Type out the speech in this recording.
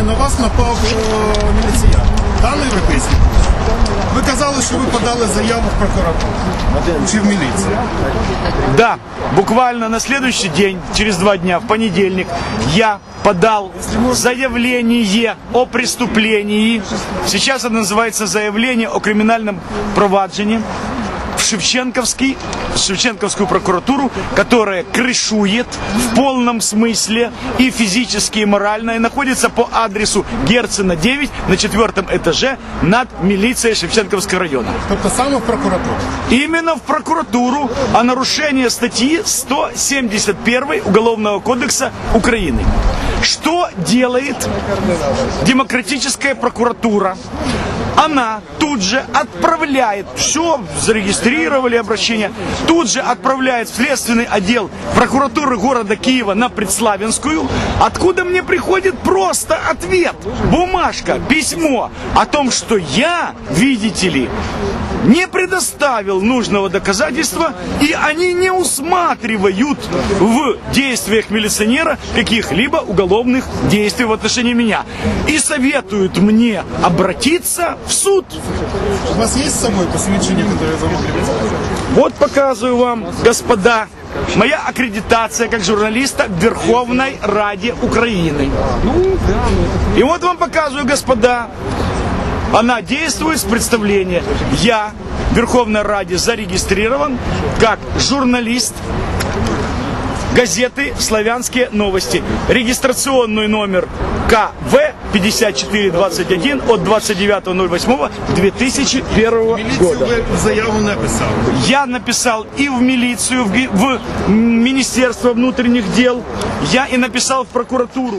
тижня на вас напав е, міліціян. Та на європейський курс. Ви казали, що ви подали заяву в прокуратуру чи в міліцію. Да, буквально на следующий день, через два дня, в понедельник, я подал заявление о преступлении. Сейчас это называется заявление о криминальном проваджении в Шевченковский, в Шевченковскую прокуратуру, которая крышует в полном смысле и физически, и морально, и находится по адресу Герцена 9 на четвертом этаже над милицией Шевченковского района. Тобто саме в прокуратуру. Именно в прокуратуру о нарушении статьи 171 Уголовного кодекса Украины. Что делает демократическая прокуратура? Она тут же отправляет, все, зарегистрировали обращение, тут же отправляет в следственный отдел прокуратуры города Киева на Предславянскую, откуда мне приходит просто ответ, бумажка, письмо о том, что я, видите ли, не предоставил нужного доказательства, и они не усматривают в действиях милиционера каких-либо уголовных действий в отношении меня. И советуют мне обратиться в суд. У вас з собою посвідчення, яке вам привезли? Вот показываю вам, господа, моя аккредитация как журналиста в Верховной Раде Украины. И вот вам показываю, господа, она действует с представления. Я в Верховной Раде зарегистрирован как журналист газеты «Славянские новости». Регистрационный номер КВ 5421 от 29.08.2001 Міліцію года. ви заяву не писали. Я написал и в милицию, в, ги- в Министерство внутренних дел, я и написал в прокуратуру.